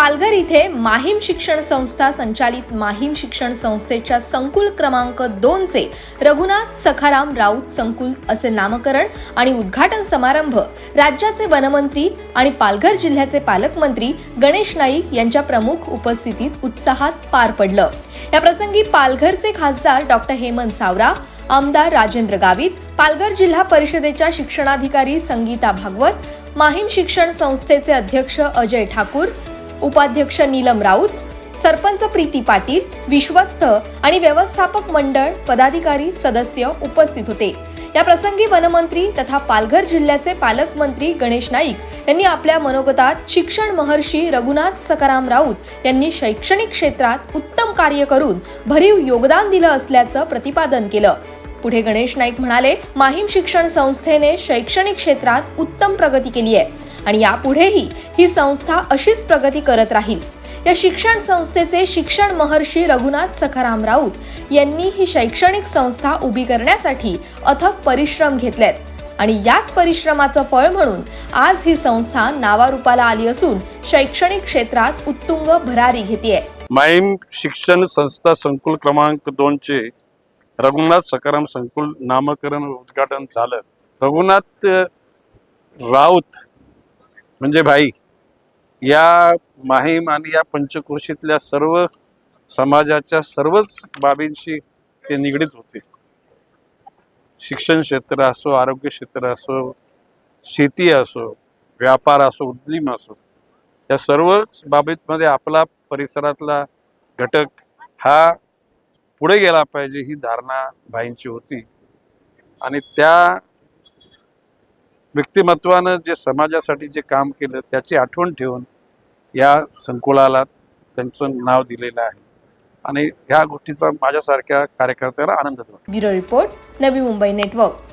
पालघर इथे माहीम शिक्षण संस्था संचालित माहीम शिक्षण संस्थेच्या संकुल क्रमांक दोनचे रघुनाथ सखाराम राऊत संकुल असे नामकरण आणि उद्घाटन समारंभ राज्याचे वनमंत्री आणि पालघर जिल्ह्याचे पालकमंत्री गणेश नाईक यांच्या प्रमुख उपस्थितीत उत्साहात पार पडलं. या प्रसंगी पालघरचे खासदार डॉक्टर हेमंत सावरा आमदार राजेंद्र गावित पालघर जिल्हा परिषदेच्या शिक्षणाधिकारी संगीता भागवत माहीम शिक्षण संस्थेचे अध्यक्ष अजय ठाकूर उपाध्यक्ष नीलम राऊत सरपंच प्रीती पाटील विश्वस्त आणि व्यवस्थापक मंडळ पदाधिकारी सदस्य उपस्थित होते. या प्रसंगी वनमंत्री तथा पालघर जिल्ह्याचे पालकमंत्री गणेश नाईक यांनी आपल्या मनोगतात शिक्षण महर्षी रघुनाथ सकाराम राऊत यांनी शैक्षणिक क्षेत्रात उत्तम कार्य करून भरीव योगदान दिलं असल्याचं प्रतिपादन केलं. पुढे गणेश नाईक म्हणाले माहीम शिक्षण संस्थेने शैक्षणिक क्षेत्रात उत्तम प्रगती केली आहे. आणि यापुढेही ही संस्था अशीच प्रगती करत राहील. या शिक्षण संस्थेचे शिक्षण महर्षी रघुनाथ सखाराम राऊत यांनी ही शैक्षणिक संस्था उभी करण्यासाठी अथक परिश्रम घेतलेत आणि याच परिश्रमाचं फळ म्हणून आज ही संस्था नावारूपाला आली असून शैक्षणिक क्षेत्रात उत्तुंग भरारी घेते माईम शिक्षण संस्था संकुल क्रमांक दोनचे रघुनाथ सकाराम संकुल नामकरण उद्घाटन झालं. रघुनाथ राऊत म्हणजे भाई या माहीम आणि या पंचक्रोशीतल्या सर्व समाजाच्या सर्वच बाबींशी ते निगडीत होते. शिक्षण क्षेत्र असो आरोग्य क्षेत्र असो शेती असो व्यापार असो उद्यम असो या सर्वच बाबीतमध्ये आपला परिसरातला घटक हा पुढे गेला पाहिजे ही धारणा भाईंची होती. आणि त्या व्यक्तिमत्वानं जे समाजासाठी जे काम केलं त्याची आठवण ठेवून या संकुलाला त्यांचं नाव दिलेलं आहे. आणि ह्या गोष्टीचा माझ्यासारख्या कार्यकर्त्याला आनंद होतो. Bureau report Navi Mumbai network.